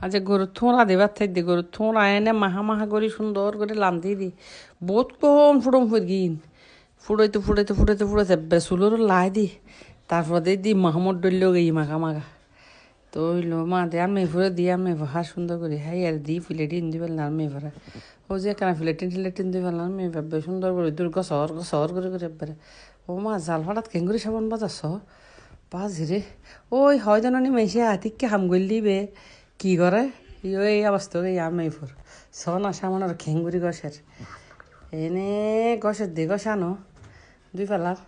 আজ গরু থোঁড়া দেবার থাই দে গরু থোঁড়া এনে মাহা মাহা করে সুন্দর করে লান্দি দি। বহুত কম ফুটম ফুট গিন। ফুটাইতে ফুটাইতে ফুটাইতে ফুটাইতে বেসুলোর লাই দি। তারপর দিয়ে দি মাহমুদ ডল্য গেই মাখা মাখা। তো হইল মা দে আর মেয়ে দি আর মেয়ে হা সুন্দর করে হাই আর দি ফিলেটি ইন্দি পেলাম আর মেয়ে ভরা ও যে কেন ফিলেটিন ফিলেটিন দি পেলাম মেয়ে ভাববে সুন্দর করে দূর গসর গসর করে করে একবারে ও মা, জাল ফাটাত কেঙ্গুরি সাবান বাজাস বাজি রে ওই হয় জানি মেসে হাতিককে হাম গলি বে কি করে? ই ওই অবস্থা এই আমি ফুর সন আমার খেঙ্গুরি গছের এনে গছের দি গছানো দুই পেলার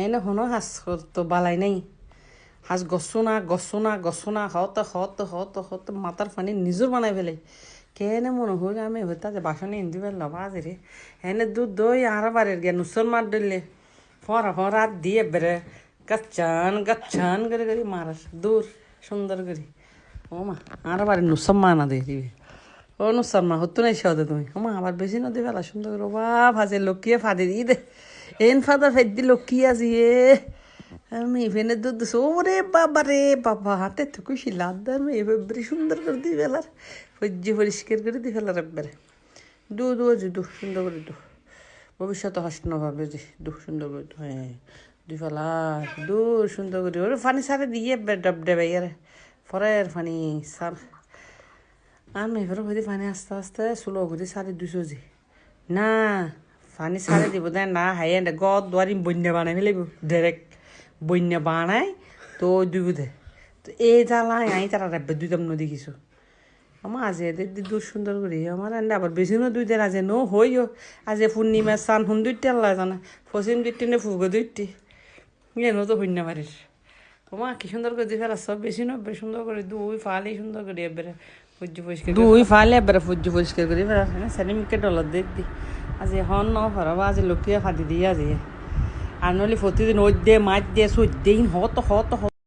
এনে শুনো, হাঁস তো বালাই নাই। হাঁস গছো না গছো না গছো না হত হত হত হত, মাথার পানি নিজর বানাই ফেলে। কেনে মনে হল আমি হইতা যে বাসনে হিন্দি পেলাম বাজি রে এনে দুধ দই আর বাড়ির গিয়ে নুসর মার দিলে ফরা ফরা দিয়ে বেড়ে গাচ্ছান গাচ্ছান করে করে মারাস দূর সুন্দর করে ও মা আর বাড়ি নুসম মা না দিয়ে দিবে ও নুসর মা হতো নাই সদে তুমি ও মা আবার বেশি নদী বেলা সুন্দর করে বা ভাজে লক্কিয়ে ফাদি দিয়ে দে এন ফাদা ফেদি লক্কি আজি এ আমি ফেনে দুধ দিস ওরে বাবা রে বাবা হাতে তো খুশি লাদার মেয়ে এবারে সুন্দর করে দিয়ে ফেলার ফজ্জি পরিষ্কার করে দিয়ে ফেলার একবারে দু দু দু সুন্দর করে দু ভবিষ্যতে হাসি না ভাবে যে দু সুন্দর করে দু হ্যাঁ দুই ফেলা দূর সুন্দর করে ওরে ফানি সারে দিয়ে ডাব ডাবে পরের ফানি সার আমি এবারে হইতে ফানি আস্তে আস্তে স্লো করে সাড়ে দুশো যে না ফানি সারে দিব দেয় না হাই এন্ড গদ দুয়ারি বন্যা বানাই ফেলিব ডাইরেক্ট বন্যা বানাই তো দুই বুধে তো এই জ্বালাই আই তারা রাব্বে দুই দাম নদী কিছু আমার আজ এদের দূর সুন্দর করি আমার এন্ড আবার বেশি ন দুই দিন আজে নো হইও আজ পূর্ণিমা চান হুন দুইটি আল্লাহ জানা পশ্চিম দুইটি নে ফুগো দুইটি এনো তো পারিস তোমা কি সুন্দর করে দিয়ে ফেলা সব বেশি না বেশ সুন্দর করে দুই ফালেই সুন্দর করে এবারে ফুজ্জ পরিষ্কার দুই ফালে। এবারে ফুজ্জ পরিষ্কার করে ফেলা। সেলিমকে ডলার দিয়ে দি আজ হন ন ফরাবা আজ লোকিয়ে ফাঁদি দিয়ে আজ। আর নলি প্রতিদিন ওই দিয়ে মাছ দিয়ে সুই দিন হত হত হত